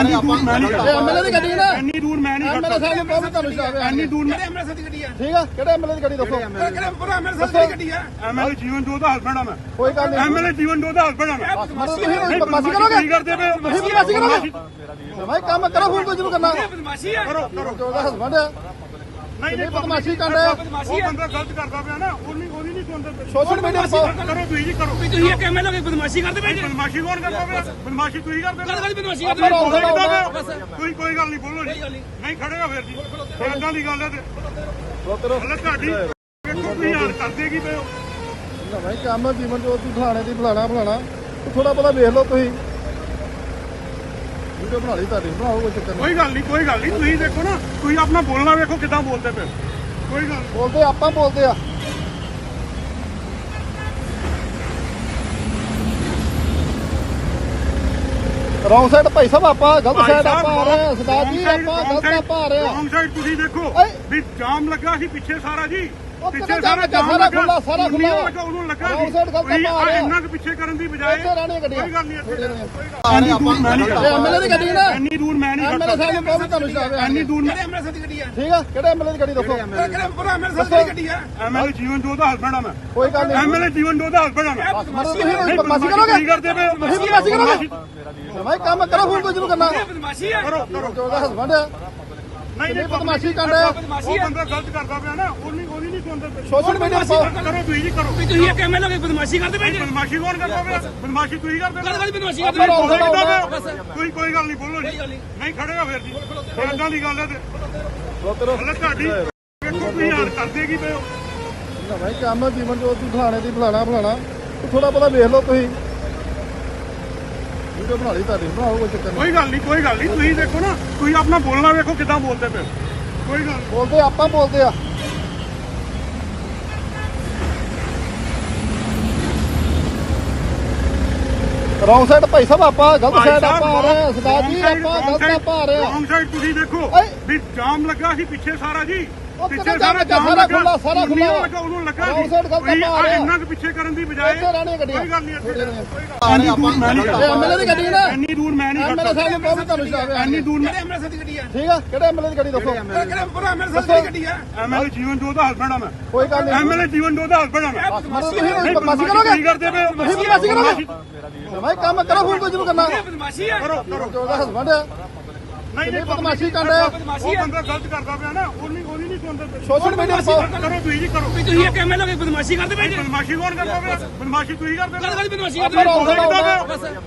ਐਨੀ ਦੂਰ ਮੈਂ ਨਹੀਂ ਐਮਐਲਏ ਦੀ ਗੱਡੀ ਨਾ ਐਨੀ ਦੂਰ ਮੈਂ ਨਹੀਂ ਐਮਐਲਏ ਸਾਹਿਬ ਨੂੰ ਵੀ ਤੁਹਾਨੂੰ ਸ਼ਰਾਬ ਹੈ ਐਨੀ ਦੂਰ ਕਿਹੜੇ ਐਮਐਲਏ ਦੀ ਗੱਡੀ ਆ? ਠੀਕ ਆ ਕਿਹੜੇ ਐਮਐਲਏ ਦੀ ਗੱਡੀ ਦੱਸੋ? ਕਿਹੜੇ ਪੂਰਾ ਐਮਐਲਏ ਦੀ ਗੱਡੀ ਆ? ਐਮਐਲਏ ਜੀਵਨ ਜੋਤ ਦਾ ਹਸਬੰਡ ਆ ਮੈਂ। ਕੋਈ ਗੱਲ ਨਹੀਂ। ਐਮਐਲਏ ਜੀਵਨ ਜੋਤ ਦਾ ਹਸਬੰਡ ਆ ਮੈਂ। ਤੁਸੀਂ ਬਦਮਾਸ਼ੀ ਕੀ ਕਰੋਗੇ? ਕਰਦੇ ਪਏ ਹੋ? ਤੁਸੀਂ ਬਦਮਾਸ਼ੀ ਕਰੋਗੇ? ਭਾਈ ਕੰਮ ਕਰੋ ਹੁਣ ਤੋਂ ਜਿਹਨੂੰ ਕਰਨਾ। ਕਰੋ ਕਰੋ। ਜੋ ਉਹਦਾ ਹਸਬੰਡ ਆ। ਨਹੀਂ ਨਹੀਂ ਬਦਮਾਸ਼ੀ ਕਰ ਰਿਹਾ ਉਹ ਬੰਦਾ ਗਲਤ ਕਰਦਾ ਪਿਆ ਨਾ ਉਹਨੀ ਉਹਦੀ ਨਹੀਂ ਸੁਣਦੇ ਸੋਸ਼ਲ ਮੀਡੀਆ ਪਾਓ ਕਰੋ ਤੁਸੀਂ ਜੀ ਕਰੋ। ਵੀ ਤੁਸੀਂ ਇੱਕ ਐਮਐਲਏ ਦੀ ਬਦਮਾਸ਼ੀ ਕਰਦੇ ਪਏ ਬਦਮਾਸ਼ੀ ਕੌਣ ਕਰਦਾ ਪਿਆ? ਬਦਮਾਸ਼ੀ ਤੁਸੀਂ ਕਰਦੇ ਗੱਲ ਬਦਮਾਸ਼ੀ ਪਏ ਕੋਈ ਕੋਈ ਗੱਲ ਨਹੀਂ ਬੋਲੋ ਜੀ। ਨਹੀਂ। ਖੜੇਗਾ ਫਿਰ ਜੀ। ਇਦਾਂ ਦੀ ਗੱਲ ਹੈ ਤੇ। ਤੁਹਾਡੀ ਵੇਖੋ ਤੁਸੀਂ ਯਾਰ ਕਰਦੇ ਕੀ ਪਏ ਹੋ। ਨਾ ਭਾਈ ਕੰਮ ਜੀਵਨ ਜੋਤ ਦੀ ਫਲਾਣੇ ਦੀ ਫਲਾਣਾ ਫਲਾਣਾ। ਥੋੜਾ ਬਹੁਤਾ ਵੇਖ ਲਓ ਤੁਸੀਂ। ਵੀਡੀਓ ਬਣਾ ਲਈ ਤੁਹਾਡੀ ਬਣਾਓ ਕੋਈ ਚੱਕਰ ਨਹੀਂ ਕੋਈ ਗੱਲ ਨਹੀਂ ਕੋਈ ਗੱਲ ਨਹੀਂ ਤੁਸੀਂ ਦੇਖੋ ਨਾ ਤੁਸੀਂ ਆਪਣਾ ਬੋਲਣਾ ਵੇਖੋ ਕਿਦਾਂ ਬੋਲਦੇ ਪਏ ਹੋ। ਕੋਈ ਗੱਲ। ਬੋਲਦੇ ਆਪਾਂ ਬੋਲਦੇ ਆ ਰੌਂਗ ਸਾਈਡ ਭਾਈ ਸਾਹਿਬ ਆਪਾਂ ਗਲਤ ਸਾਈਡ ਆਪਾਂ ਆ ਰਹੇ ਹਾਂ ਸਰਦਾਰ ਜੀ ਆਪਾਂ ਗਲਤ ਆਪਾਂ ਆ ਰਹੇ ਹਾਂ ਰੌਂਗ ਸਾਈਡ ਤੁਸੀਂ ਦੇਖੋ ਓਏ। ਵੀ ਜਾਮ ਲੱਗਾ ਸੀ ਪਿੱਛੇ ਸਾਰਾ ਜੀ ਪਿੱਛੇ ਸਾਰਾ ਜਾਮ ਲੱਗਾ? ਸਾਰਾ ਖੁੱਲਾ, ਸਾਰਾ ਉਹਨੂੰ ਖੁੱਲਾ। ਲੱਗਾ ਉਹਨੂੰ ਲੱਗਾ ਆਪਾਂ ਆ ਰਹੇ ਹਾਂ। ਇੰਨਾ ਕੁ ਪਿੱਛੇ ਕਰਨ ਦੀ ਬਜਾਏ ਇੱਥੇ ਰਹਿਣੀਆਂ ਗੱਡੀਆਂ। ਕੋਈ ਗੱਲ ਨਹੀਂ ਇੱਥੇ ਇਹ ਐਮਐਲਏ ਦੀ ਗੱਡੀ ਨਾ। ਐਨੀ ਦੂਰ ਮੈਂ ਨਹੀਂ ਐਮਐਲਏ ਸਾਹਿਬ ਵੀ ਤੁਹਾਨੂੰ ਸ਼ਰਾਬ ਹੈ ਐਨੀ ਦੂਰ ਕਿਹੜੇ ਐਮਐਲਏ ਦੀ ਗੱਡੀ ਆ? ਠੀਕ ਆ ਕਿਹੜੇ ਐਮਐਲਏ ਦੀ ਗੱਡੀ ਦੱਸੋ? ਕਿਹੜੇ ਪੂਰਾ ਐਮਐਲਏ ਦੀ ਗੱਡੀ ਆ। ਐਮਐਲਏ ਜੀਵਨ ਜੋਤ ਦਾ ਹਸਬੰਡ ਆ ਮੈਂ। ਕੋਈ ਗੱਲ ਨਹੀਂ। ਐਮਐਲਏ ਜੀਵਨ ਜੋਤ ਦਾ ਹਸਬੰਡ ਆ ਮੈਂ। ਬਦਮਾਸ਼ੀ ਕਰੋਗੇ? ਕਰਦੇ ਪਏ ਹੋ। ਬਦਮਾਸ਼ੀ ਕਰੋਗੇ? ਭਾਈ ਕੰਮ ਕਰੋ ਹੁਣ ਤੋਂ ਜਿਹਨੂੰ ਕਰਨਾ। ਬਦਮਾਸ਼ੀ ਆ ਕਰੋ ਕਰੋ ਹਸਬੰਡ ਆ। ਨਹੀਂ ਨਹੀਂ ਬਦਮਾਸ਼ੀ ਕਰ ਰਿਹਾ? ਉਹ ਬੰਦਾ ਗਲਤ ਕਰਦਾ ਪਿਆ ਨਾ ਉਹਨੀ ਉਹਦੀ ਨਹੀਂ ਸੁਣਦੇ ਪਏ। ਸੋਸ਼ਲ ਮੀਡੀਆ ਪਾਓ ਕਰੋ ਤੁਸੀਂ ਜੀ ਕਰੋ। ਵੀ ਤੁਸੀਂ ਇੱਕ ਐਮਐਲਏ ਦੀ ਬਦਮਾਸ਼ੀ ਕਰਦੇ ਪਏ ਜੀ। ਬਦਮਾਸ਼ੀ ਕੌਣ ਕਰਦਾ ਪਿਆ? ਬਦਮਾਸ਼ੀ ਤੁਸੀਂ ਕਰਦੇ ਗੱਲ ਗੱਲ ਬਦਮਾਸ਼ੀ ਆਪਾਂ ਕਰਦੇ ਰੌਂਗ ਪਏ। ਸਾਈਡ ਆਉਂਦਾ ਕੋਈ ਕੋਈ ਗੱਲ ਨਹੀਂ ਬੋਲੋ ਜੀ। ਨਹੀਂ। ਖੜੇਗਾ ਫਿਰ ਜੀ। ਇਦਾਂ ਦੀ ਗੱਲ ਹੈ ਤੇ। ਰੋਤਰੋ ਹਲੇ ਤੁਹਾਡੀ ਵੇਖੋ ਤੁਸੀਂ ਯਾਰ ਕਰਦੇ ਕੀ ਪਏ ਹੋ? ਨਾ ਭਾਈ ਕੰਮ ਜੀਵਨ ਜੋਤ ਦੀ ਫਲਾਣੇ ਦੀ ਫਲਾਣਾ ਫਲਾਣਾ। ਥੋੜਾ ਬਹੁਤਾ ਵੇਖ ਲਓ ਤੁਸੀਂ। ਵੀਡੀਓ ਬਣਾ ਲਈ ਤੁਹਾਡੀ ਬਣਾਓ ਕੋਈ ਚੱਕਰ ਨਹੀਂ ਕੋਈ ਗੱਲ ਨਹੀਂ ਕੋਈ ਗੱਲ ਨਹੀਂ ਤੁਸੀਂ ਦੇਖੋ ਨਾ ਤੁਸੀਂ ਆਪਣਾ ਬੋਲਣਾ ਵੇਖੋ ਕਿਦਾਂ ਬੋਲਦੇ ਪਏ। ਕੋਈ ਗੱਲ ਨੀ। ਬੋਲਦੇ ਆਪਾਂ ਬੋਲਦੇ ਆ ਰੌਂਗ ਸਾਈਡ ਭਾਈ ਸਾਹਿਬ ਆਪਾਂ ਗਲਤ ਸਾਈਡ ਆਪਾਂ ਆ ਰਹੇ ਹਾਂ ਸਰਦਾਰ ਜੀ ਆਪਾਂ ਗਲਤ ਆਪਾਂ ਆ ਰਹੇ ਹਾਂ ਰੌਂਗ ਸਾਈਡ ਤੁਸੀਂ ਦੇਖੋ। ਵੀ ਜਾਮ ਲੱਗਾ ਸੀ ਪਿੱਛੇ ਸਾਰਾ ਜੀ ਉਹ ਪਿੱਛੇ ਕਿੱਥੇ ਜਾਮ ਲੱਗਾ? ਸਾਰਾ ਖੁੱਲਾ, ਸਾਰਾ ਖੁੱਲਾ। ਲੱਗਾ ਉਹਨੂੰ ਲੱਗਾ Wrong side ਗਲਤ ਆਪਾਂ ਆ ਰਹੇ ਹਾਂ। ਇੰਨਾ ਕੁ ਪਿੱਛੇ ਕਰਨ ਦੀ ਬਜਾਏ ਇੱਥੇ ਰਹਿਣੀਆਂ ਗੱਡੀਆਂ। ਕੋਈ ਗੱਲ ਨਹੀਂ ਇੱਥੇ ਦੂਰ ਮੈਂ ਨਹੀਂ ਐਮਐਲਏ ਦੀ ਗੱਡੀ ਨਾ ਐਨੀ ਦੂਰ ਮੈਂ ਨਹੀਂ ਐਮਐਲਏ ਸਾਹਿਬ ਨੂੰ ਵੀ ਤੁਹਾਨੂੰ ਸ਼ਰਾਬ ਹੈ। ਐਨੀ ਦੂਰ ਕਿਹੜੇ ਐਮਐਲਏ ਦੀ ਗੱਡੀ ਆ? ਠੀਕ ਆ ਕਿਹੜੇ ਐਮਐਲਏ ਦੀ ਗੱਡੀ ਦੱਸੋ। ਕਿਹੜੇ ਪੂਰਾ ਐਮਐਲਏ ਦੀ ਗੱਡੀ ਆ। ਐਮਐਲਏ ਜੀਵਨ ਜੋਤ ਦਾ ਹਸਬੰਡ ਆ ਮੈਂ। ਕੋਈ ਗੱਲ ਨਹੀਂ। ਐਮਐਲਏ ਜੀਵਨ ਜੋਤ ਦਾ ਹਸਬੰਡ ਆ ਮੈਂ। ਤੁਸੀਂ ਨਹੀਂ, ਬਦਮਾਸ਼ੀ ਕਰੋਗੇ? ਕਰਦੇ ਪਏ। ਤੁਸੀਂ ਬਦਮਾਸ਼ੀ ਕਰੋਗੇ? ਭਾਈ ਕੰਮ ਕਰੋ ਹੁਣ ਤੋਂ ਜਿਹਨੂੰ ਕਰਨਾ। ਬਦਮਾਸ਼ੀ ਆ। ਕਰੋ ਕਰੋ। ਜੋ ਉਹਦਾ ਹਸਬੰਡ ਆ। ਨਹੀਂ ਨਹੀਂ ਬਦਮਾਸ਼ੀ ਕਰ ਰਿਹਾ ਉਹ ਬੰਦਾ ਗਲਤ ਕਰਦਾ ਪਿਆ ਨਾ। ਉਹਦੀ ਨਹੀਂ ਸੁਣਦੇ ਪਏ। ਸੋਸ਼ਲ ਮੀਡੀਆ ਪਾਓ ਕਰੋ ਤੁਸੀਂ ਜੀ ਕਰੋ। ਵੀ ਤੁਸੀਂ ਇੱਕ ਐਮਐਲਏ ਦੀ ਬਦਮਾਸ਼ੀ ਕਰਦੇ ਪਏ ਜੀ? ਬਦਮਾਸ਼ੀ ਕੌਣ ਕਰਦਾ ਪਿਆ? ਬਦਮਾਸ਼ੀ ਤੁਸੀਂ ਕਰਦੇ ਬਦਮਾਸ਼ੀ ਆਉਂਦਾ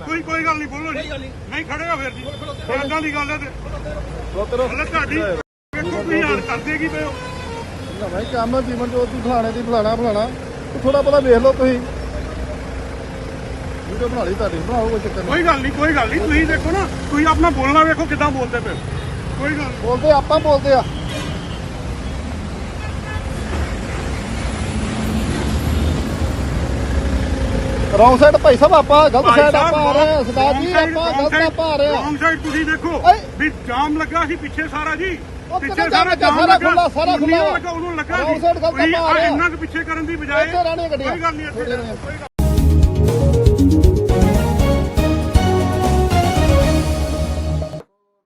ਕੋਈ ਕੋਈ ਗੱਲ ਨਹੀਂ ਬੋਲੋ ਜੀ। ਨਹੀਂ। ਖੜੇਗਾ ਫਿਰ ਜੀ। ਇਦਾਂ ਦੀ ਗੱਲ ਹੈ ਤੇ। ਰੋਤਰੋ ਹਲੇ ਤੁਹਾਡੀ ਵੇਖੋ ਤੁਸੀਂ ਯਾਰ ਕਰਦੇ ਕੀ ਪਏ ਹੋ। ਨਾ ਭਾਈ ਕੰਮ ਜੀਵਨ ਜੋਤ ਦੀ ਫਲਾਣੇ ਦੀ ਫਲਾਣਾ ਫਲਾਣਾ। ਥੋੜਾ ਬਹੁਤਾ ਵੇਖ ਲਓ ਤੁਸੀਂ। ਵੀਡੀਓ ਬਣਾ ਲਈ ਤੁਹਾਡੀ ਬਣਾਓ ਕੋਈ ਚੱਕਰ ਨਹੀਂ। ਕੋਈ ਗੱਲ ਨਹੀਂ ਕੋਈ ਗੱਲ ਨਹੀਂ। ਤੁਸੀਂ ਦੇਖੋ ਨਾ ਤੁਸੀਂ ਆਪਣਾ ਬੋਲਣਾ ਵੇਖੋ ਕਿਦਾਂ ਬੋਲਦੇ ਪਏ ਹੋ। ਕੋਈ ਗੱਲ ਨੀ। ਬੋਲਦੇ ਆਪਾਂ ਬੋਲਦੇ ਆ। ਰੌਂਗ ਸਾਈਡ ਭਾਈ ਸਾਹਿਬ ਆਪਾਂ ਗਲਤ ਸਾਈਡ ਆਪਾਂ ਆ ਰਹੇ ਹਾਂ ਸਰਦਾਰ ਜੀ ਆਪਾਂ ਗਲਤ ਆਪਾਂ ਆ ਰਹੇ ਹਾਂ wrong side ਤੁਸੀਂ ਦੇਖੋ। ਵੀ ਜਾਮ ਲੱਗਾ ਸੀ ਪਿੱਛੇ ਸਾਰਾ ਜੀ ਪਿੱਛੇ ਸਾਰਾ ਜਾਮ ਲੱਗਾ? ਸਾਰਾ ਖੁੱਲਾ, ਉਹਨੂੰ ਖੁੱਲਾ। ਲੱਗਾ Wrong side ਗਲਤ ਤੁਸੀਂ ਆਪਾਂ ਆ ਰਹੇ ਹਾਂ। ਇੰਨਾ ਕੁ ਪਿੱਛੇ ਕਰਨ ਦੀ ਬਜਾਏ ਕੋਈ ਗੱਲ ਨਹੀਂ ਇੱਥੇ। ਕੋਈ